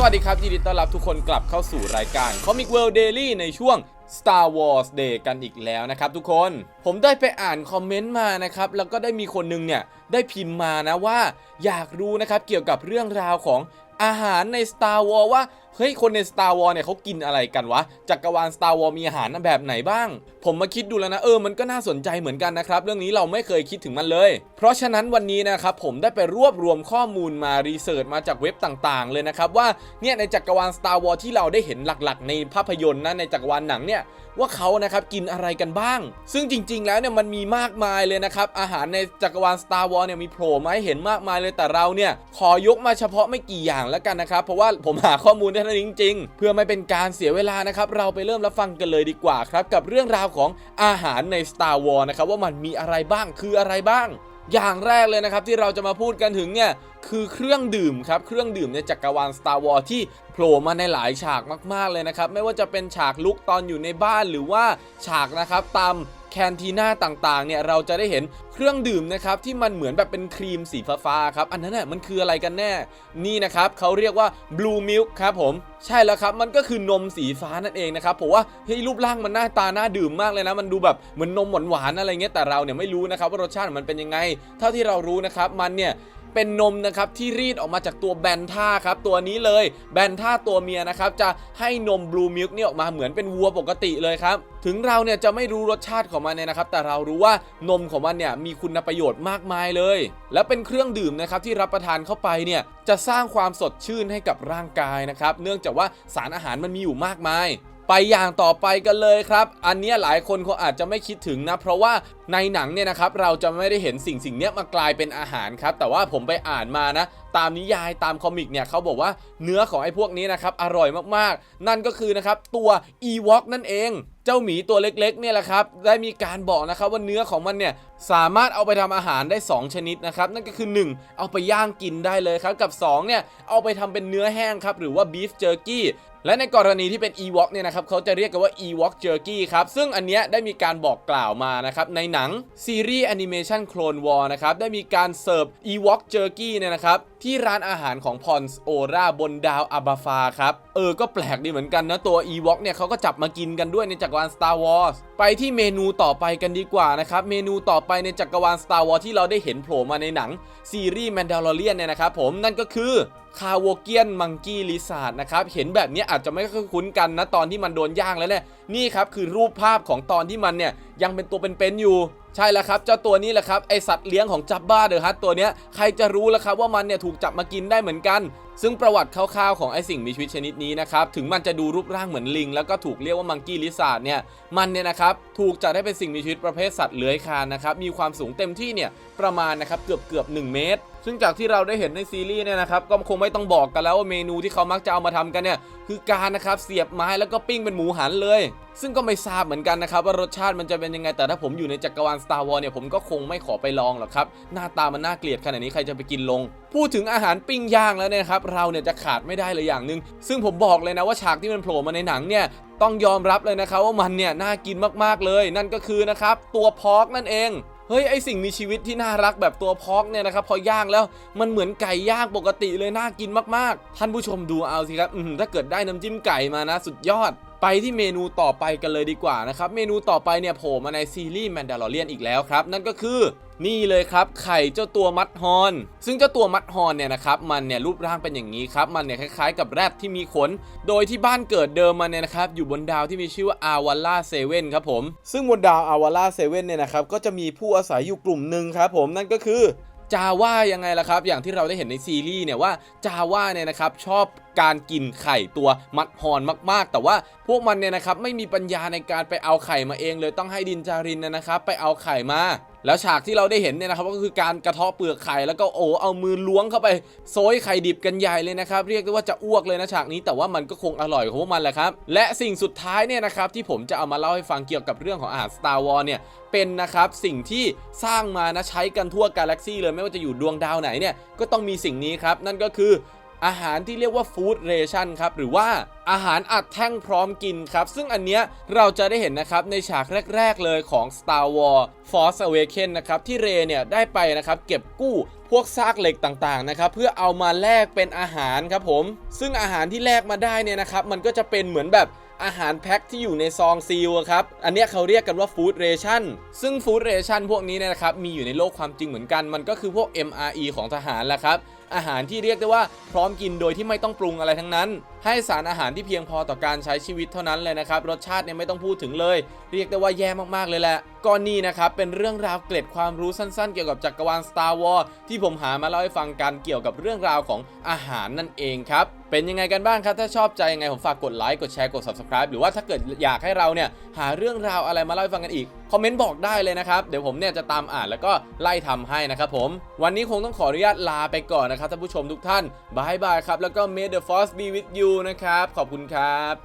สวัสดีครับ ยินดีต้อนรับทุกคนกลับเข้าสู่รายการ Comic World Daily ในช่วง Star Wars Day กันอีกแล้วนะครับทุกคน ผมได้ไปอ่านคอมเมนต์มานะครับ แล้วก็ได้มีคนหนึงเนี่ย ได้พิมพ์มานะว่า อยากรู้นะครับ เกี่ยวกับเรื่องราวของ อาหารใน Star War ว่าเฮ้ยคนใน Star War เนี่ยเขากินอะไรกันวะจักรวาล Star War มีอาหารแบบไหนบ้าง ผมมาคิดดูแล้วนะเออมันก็น่าสนใจเหมือนกันนะครับ เรื่องนี้เราไม่เคยคิดถึงมันเลย เพราะฉะนั้นวันนี้นะครับผมได้ไปรวบรวมข้อมูลมารีเสิร์ชมาจากเว็บต่างๆ เลยนะครับว่าเนี่ยในจักรวาล Star War ที่เราได้เห็นหลักๆ ในภาพยนตร์นะในจักรวาลหนังเนี่ยว่าเขานะครับกินอะไรกันบ้าง ซึ่งจริง ๆ แล้วเนี่ยมันมีมากมายเลยนะครับอาหารในจักรวาล Star War เนี่ยมีโผล่มาให้เห็นมากมายเลยแต่เราเนี่ยขอยกมาเฉพาะไม่กี่อย่างแล้วกันนะครับ เพราะว่าผมหาข้อมูลได้นั้นจริง ๆ เพื่อไม่เป็นการเสียเวลานะครับ เราไปเริ่มรับฟังกันเลยดีกว่าครับ กับเรื่องราวของอาหารใน Star Wars นะครับว่ามันมีอะไรบ้างคืออะไรบ้าง อย่างแรกเลยนะครับที่เราจะมาพูดกันถึงเนี่ยคือเครื่องดื่มครับเครื่องดื่มในจักรวาล Star Wars ที่โผล่มาในหลายฉากมาก ๆเลยนะครับ ไม่ว่าจะเป็นฉากลุกตอนอยู่ในบ้านหรือว่าฉากนะครับตาม แคนทีน่าต่างๆเนี่ยเราจะได้เห็นเครื่องดื่มนะครับที่มันเหมือนแบบเป็นครีมสีฟ้าๆครับ อันนั้นน่ะมันคืออะไรกันแน่ นี่นะครับเขาเรียกว่า blue milk ครับผม ใช่แล้วครับ มันก็คือนมสีฟ้านั่นเองนะครับผมว่าเฮ้ยรูปร่างมันหน้าตาน่าดื่มมากเลยนะ มันดูแบบเหมือนนมหวานๆอะไรเงี้ยแต่เราเนี่ยไม่รู้นะครับว่ารสชาติมันเป็นยังไง เท่าที่เรารู้นะครับมันเนี่ย เป็นนมนะครับที่รีดออกมาจากตัวแบนท่าครับตัวนี้เลยแบนท่าตัวเมียนะครับจะให้นมบลูมิลค์เนี่ยออกมาเหมือนเป็นวัวปกติเลยครับถึงเราเนี่ยจะไม่รู้รสชาติของมันเนี่ยนะครับ แต่เรารู้ว่านมของมันเนี่ยมีคุณประโยชน์มากมายเลย และเป็นเครื่องดื่มนะครับที่รับประทานเข้าไปเนี่ยจะสร้างความสดชื่นให้กับร่างกายนะครับ เนื่องจากว่าสารอาหารมันมีอยู่มากมาย ไปอย่างต่อไปกันเลยครับ อันนี้หลายคนเขาอาจจะไม่คิดถึงนะ เพราะว่าในหนังเนี่ยนะครับเราจะไม่ได้เห็นสิ่งสิ่งนี้มากลายเป็นอาหารครับ แต่ว่าผมไปอ่านมานะ ตามนิยายตามคอมิกเนี่ยเขาบอกว่าเนื้อของไอ้พวกนี้นะครับอร่อยมากๆ นั่นก็คือนะครับตัวอีวอกนั่นเองเจ้าหมีตัวเล็กๆเนี่ยแหละครับ ได้มีการบอกนะครับว่าเนื้อของมันเนี่ยสามารถเอาไปทำอาหารได้ 2 ชนิดนะครับ นั่นก็คือ 1 เอาไปย่างกินได้เลยครับ กับ2เนี่ยเอาไปทำเป็นเนื้อแห้งครับ หรือว่า beef jerky และในกรณีที่เป็น e w o k เนี่ยนะครับเขาจะเรียกกันว่า e w o k jerky ครับ ซึ่งอันเนี้ยได้มีการบอกกล่าวมานะครับ ในหนังซีรีส์แอนิเมชัน Clone War นะครับ ได้มีการเสิร์ฟ e w o k jerky เนี่ยนะครับ ที่ร้านอาหารของพอนส์โอราบนดาวอาบาฟาครับ เออ ก็แปลกดีเหมือนกันนะ ตัว e w o k เนี่ยเขาก็จับมากินกันด้วยในจักรวาล Star Wars ไปที่เมนูต่อไปกันดีกว่านะครับ เมนูต่อไปในจักรวาล Star Wars ที่เราได้เห็นโผล่มาในหนังซีรีส์ Mandalorian เนี่ยนะครับผมนั่นก็คือ คาโวเกียนมังกี้ลิซาร์ดนะครับ เห็นแบบนี้อาจจะไม่ค่อยคุ้นกันนะ ตอนที่มันโดนย่างแล้วเนี่ย นี่ครับคือรูปภาพของตอนที่มันเนี่ย ยังเป็นตัวเป็นๆอยู่ ใช่แล้วครับ เจ้าตัวนี้แหละครับ ไอสัตว์เลี้ยงของจับบ้าเดอะฮัตตัวเนี้ย ใครจะรู้ล่ะครับว่ามันเนี่ยถูกจับมากินได้เหมือนกัน ซึ่งประวัติคร่าวๆของไอสิ่งมีชีวิตชนิดนี้นะครับ ถึงมันจะดูรูปร่างเหมือนลิง แล้วก็ถูกเรียกว่ามังกี้ลิซาร์ดเนี่ย มันเนี่ยนะครับ ถูกจัดให้เป็นสิ่งมีชีวิตประเภทสัตว์เลื้อยคลานนะครับ มีความสูงเต็มที่เนี่ยประมาณนะครับเกือบเกือบๆ1เมตร ซึ่งจากที่เราได้เห็นในซีรีส์เนี่ยนะครับ ก็คงไม่ต้องบอกกันแล้วว่าเมนูที่เขามักจะเอามาทำกันเนี่ยคือการนะครับเสียบไม้แล้วก็ปิ้งเป็นหมูหันเลย ซึ่งก็ไม่ทราบเหมือนกันนะครับว่ารสชาติมันจะเป็นยังไง แต่ถ้าผมอยู่ในจักรวาล Star Wars เนี่ยผมก็คงไม่ขอไปลองหรอกครับ หน้าตามันน่าเกลียดขนาดนี้ใครจะไปกินลง พูดถึงอาหารปิ้งย่างแล้วเนี่ยครับเราเนี่ยจะขาดไม่ได้เลยอย่างหนึ่งซึ่งผมบอกเลยนะว่าฉากที่มันโผล่มาในหนังเนี่ยต้องยอมรับเลยนะครับว่ามันเนี่ยน่ากินมากๆเลย นั่นก็คือนะครับตัวพอกนั่นเองเฮ้ยไอสิ่งมีชีวิตที่น่ารักแบบตัวพอกเนี่ยนะครับพอย่างแล้วมันเหมือนไก่ย่างปกติเลยน่ากินมากๆ ท่านผู้ชมดูเอาสิครับถ้าเกิดได้น้ำจิ้มไก่มานะ สุดยอด ไปที่เมนูต่อไปกันเลยดีกว่านะครับ เมนูต่อไปเนี่ยโผล่มาในซีรีส์แมนดาร์เรียนอีกแล้วครับ นั่นก็คือ นี่เลยครับไข่เจ้าตัวมัดฮอน ซึ่งเจ้าตัวมัดฮอนเนี่ยนะครับมันเนี่ยรูปร่างเป็นอย่างนี้ครับมันเนี่ยคล้ายๆ กับแรดที่มีขน โดยที่บ้านเกิดเดิมมันเนี่ยนะครับอยู่บนดาวที่มีชื่อว่าอาวาล่าเซเว่นครับผมซึ่งบนดาวอาวาล่าเซเว่นเนี่ยนะครับก็จะมีผู้อาศัยอยู่กลุ่มหนึ่งครับผมนั่นก็คือจาว่ายังไงล่ะครับ อย่างที่เราได้เห็นในซีรีส์เนี่ยว่าจาว่าเนี่ยนะครับชอบ การกินไข่ตัวมัดฮอนมาก ๆ แต่ว่าพวกมันเนี่ยนะครับไม่มีปัญญาในการไปเอาไข่มาเองเลยต้องให้ดินจารินนยนะครับไปเอาไข่มาแล้วฉากที่เราได้เห็นเนี่ยนะครับก็คือการกระเทาะเปลือกไข่แล้วก็โอ้เอามือล้วงเข้าไปโซยไข่ดิบกันใหญ่เลยนะครับ เรียกได้ว่าจะอ้วกเลยนะฉากนี้แต่ว่ามันก็คงอร่อยของพวกมันแหละครับ และสิ่งสุดท้ายเนี่ยนะครับที่ผมจะเอามาเล่าให้ฟังเกี่ยวกับเรื่องของอาหาร Star Wars เนี่ยเป็นนะครับสิ่งที่สร้างมานะใช้กันทั่วกาแล็กซี่เลยไม่ว่าจะอยู่ดวงดาวไหนเนี่ยก็ต้องมีสิ่งนี้ครับนั่นก็คือ อาหารที่เรียกว่าฟู้ดเรชั่นครับ หรือว่าอาหารอัดแท่งพร้อมกินครับ ซึ่งอันเนี้ยเราจะได้เห็นนะครับ ในฉากแรก ๆ เลยของ Star Wars Force Awakens นะครับ ที่เรเนี่ย ได้ไปนะครับ เก็บกู้พวกซากเหล็กต่างๆนะครับ เพื่อเอามาแลกเป็นอาหารครับผม ซึ่งอาหารที่แลกมาได้เนี่ยนะครับ มันก็จะเป็นเหมือนแบบอาหารแพ็คที่อยู่ในซองซีลครับ อันเนี้ยเขาเรียกกันว่าฟู้ดเรชั่น ซึ่งฟู้ดเรชั่นพวกนี้เนี่ยนะครับ มีอยู่ในโลกความจริงเหมือนกัน มันก็คือพวก MRE ของทหารแหละครับ อาหารที่เรียกได้ว่าพร้อมกินโดยที่ไม่ต้องปรุงอะไรทั้งนั้น ให้สารอาหารที่เพียงพอต่อการใช้ชีวิตเท่านั้นเลยนะครับรสชาติเนี่ยไม่ต้องพูดถึงเลย เรียกได้ว่าแย่มากๆเลยแหละก็นี่นะครับเป็นเรื่องราวเกร็ดความรู้สั้นๆ เกี่ยวกับจักรวาล Star Wars ที่ผมหามาเล่าให้ฟังกันเกี่ยวกับเรื่องราวของอาหารนั่นเองครับ เป็นยังไงกันบ้างครับ ถ้าชอบใจยังไงผมฝากกดไลค์กดแชร์กด subscribe หรือว่าถ้าเกิดอยากให้เราเนี่ยหาเรื่องราวอะไรมาเล่าให้ฟังกันอีกคอมเมนต์บอกได้เลยนะครับ เดี๋ยวผมเนี่ยจะตามอ่านแล้วก็ไล่ทำให้นะครับผม วันนี้คงต้องขออนุญาตลาไปก่อนนะครับท่านผู้ชมทุกท่านบายบายครับแล้วก็ May the force be with you นะครับขอบคุณครับ